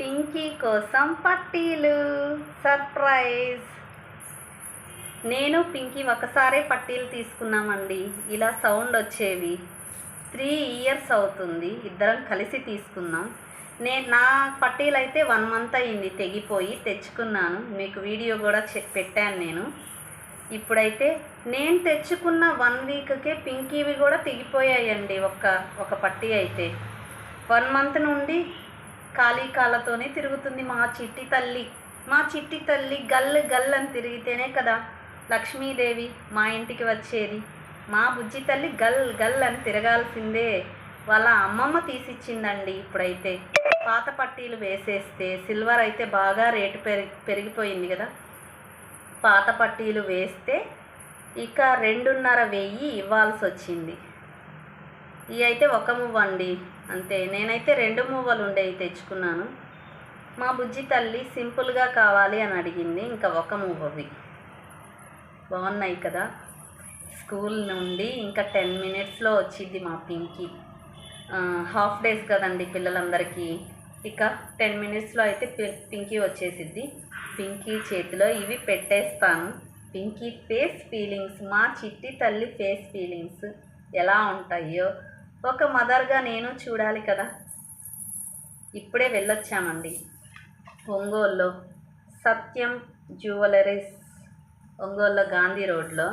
పింకీ కోసం పట్టీలు. సర్ప్రైజ్ నేను పింకీ ఒకసారే పట్టీలు తీసుకున్నామండి. ఇలా సౌండ్ వచ్చేవి. త్రీ ఇయర్స్ అవుతుంది. ఇద్దరం కలిసి తీసుకున్నాం. నేను నా పట్టీలు అయితే వన్ మంత్ అయింది. తెగిపోయి తెచ్చుకున్నాను. మీకు వీడియో కూడా చె- పెట్టాను నేను. ఇప్పుడైతే నేను తెచ్చుకున్న వన్ వీక్కే పింకీవి కూడా తెగిపోయాయండి. ఒక ఒక పట్టీ అయితే. వన్ మంత్ నుండి ఖాళీ కాళ్ళతోనే తిరుగుతుంది మా చిట్టి తల్లి. మా చిట్టి తల్లి గల్లు గల్ అని తిరిగితేనే కదా లక్ష్మీదేవి మా ఇంటికి వచ్చేది. మా బుజ్జి తల్లి గల్ గల్ అని తిరగాల్సిందే. వాళ్ళ అమ్మమ్మ తీసిచ్చిందండి ఇప్పుడైతే. పాత పట్టీలు వేసేస్తే సిల్వర్ అయితే బాగా రేటు పెరిగి పెరిగిపోయింది కదా. పాత పట్టీలు వేస్తే ఇక రెండున్నర వెయ్యి ఇవ్వాల్సి వచ్చింది ఇవి అయితే ఒక మువ్వ అండి. అంతే నేనైతే రెండు మువ్వలు ఉండేవి తెచ్చుకున్నాను. మా బుజ్జి తల్లి సింపుల్గా కావాలి అని అడిగింది ఇంకా ఒక మువ్వవి. బాగున్నాయి కదా. స్కూల్ నుండి ఇంకా టెన్ మినిట్స్లో వచ్చింది మా పింకీ. హాఫ్ డేస్ కదండి పిల్లలందరికీ. ఇక టెన్ మినిట్స్లో అయితే పింకీ వచ్చేసిద్ది. పింకీ చేతిలో ఇవి పెట్టేస్తాను. పింకీ ఫేస్ ఫీలింగ్స్ మా చిట్టి తల్లి ఫేస్ ఫీలింగ్స్ ఎలా ఉంటాయో ఒక మదర్గా నేను చూడాలి కదా. ఇప్పుడే వెళ్ళొచ్చామండి. ఒంగోలులో సత్యం జ్యువెలరీస్ ఒంగోలులో గాంధీ రోడ్లో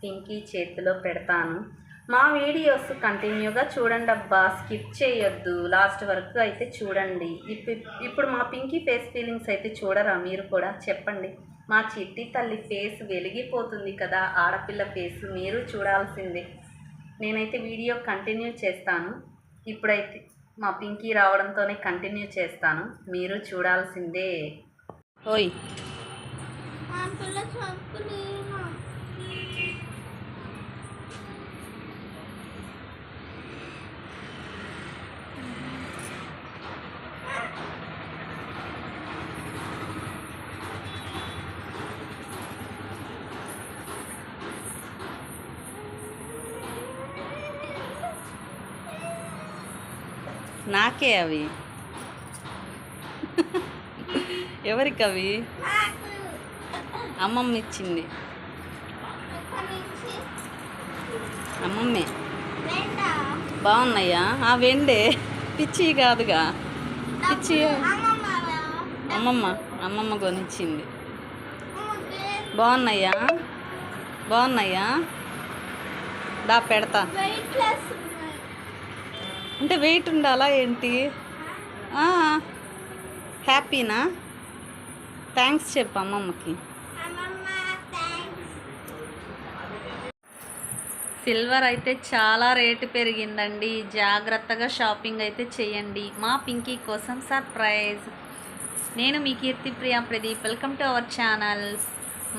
పింకీ చేతిలో పెడతాను. మా వీడియోస్ కంటిన్యూగా చూడండి అబ్బా స్కిప్ చేయొద్దు. లాస్ట్ వరకు అయితే చూడండి. ఇప్పుడు ఇప్పుడు మా పింకీ ఫేస్ ఫీలింగ్స్ అయితే చూడరా మీరు కూడా? చెప్పండి. మా చిట్టి తల్లి ఫేస్ వెలిగిపోతుంది కదా ఆడపిల్ల ఫేస్ మీరు చూడాల్సిందే. నేనైతే వీడియో కంటిన్యూ చేస్తాను. ఇప్పుడైతే మా పింకీ రావడంతోనే కంటిన్యూ చేస్తాను. మీరు చూడాల్సిందే. ఓయ్. నాకే అవి. ఎవరికి అవి అమ్మమ్మ. ఇచ్చింది అమ్మమ్మే బాగున్నాయా? ఆ వెండే. పిచ్చి కాదుగా. పిచ్చి. అమ్మమ్మ. అమ్మమ్మ కొనిచ్చింది. బాగున్నాయా? బాగున్నాయా? దా పెడతా. అంటే వెయిట్ ఉండాలా ఏంటి? హ్యాపీనా? థ్యాంక్స్ చెప్పు అమ్మమ్మకి. సిల్వర్ అయితే చాలా రేటు పెరిగిందండి. జాగ్రత్తగా షాపింగ్ అయితే చేయండి. మా పింకీ కోసం సర్ప్రైజ్ నేను మీ Keerthi Priya Pradeep. Welcome to our channel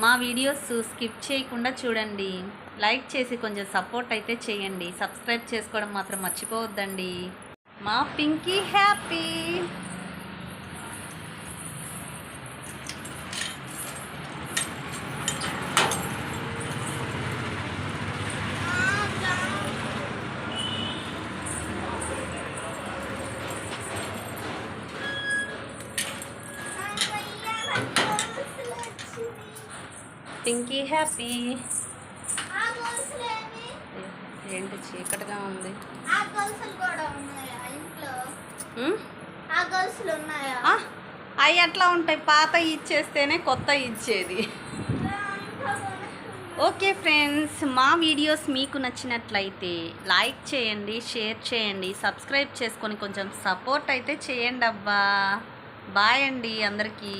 మా వీడియోస్ స్కిప్ చేయకుండా చూడండి. లైక్ చేసి కొంచెం సపోర్ట్ అయితే చేయండి. సబ్స్క్రైబ్ చేసుకోవడం మాత్రం మర్చిపోవద్దండి. మా పింకీ హ్యాపీ! పింకీ హ్యాపీ? ఏంటి చీకటిగా ఉంది. అవి ఎట్లా ఉంటాయి. పాత ఇచ్చేస్తేనే కొత్త ఇచ్చేది. ఓకే ఫ్రెండ్స్ మా వీడియోస్ మీకు నచ్చినట్లయితే లైక్ చేయండి షేర్ చేయండి సబ్స్క్రైబ్ చేసుకొని కొంచెం సపోర్ట్ అయితే చేయండి అబ్బా. బాయ్ అండి అందరికీ.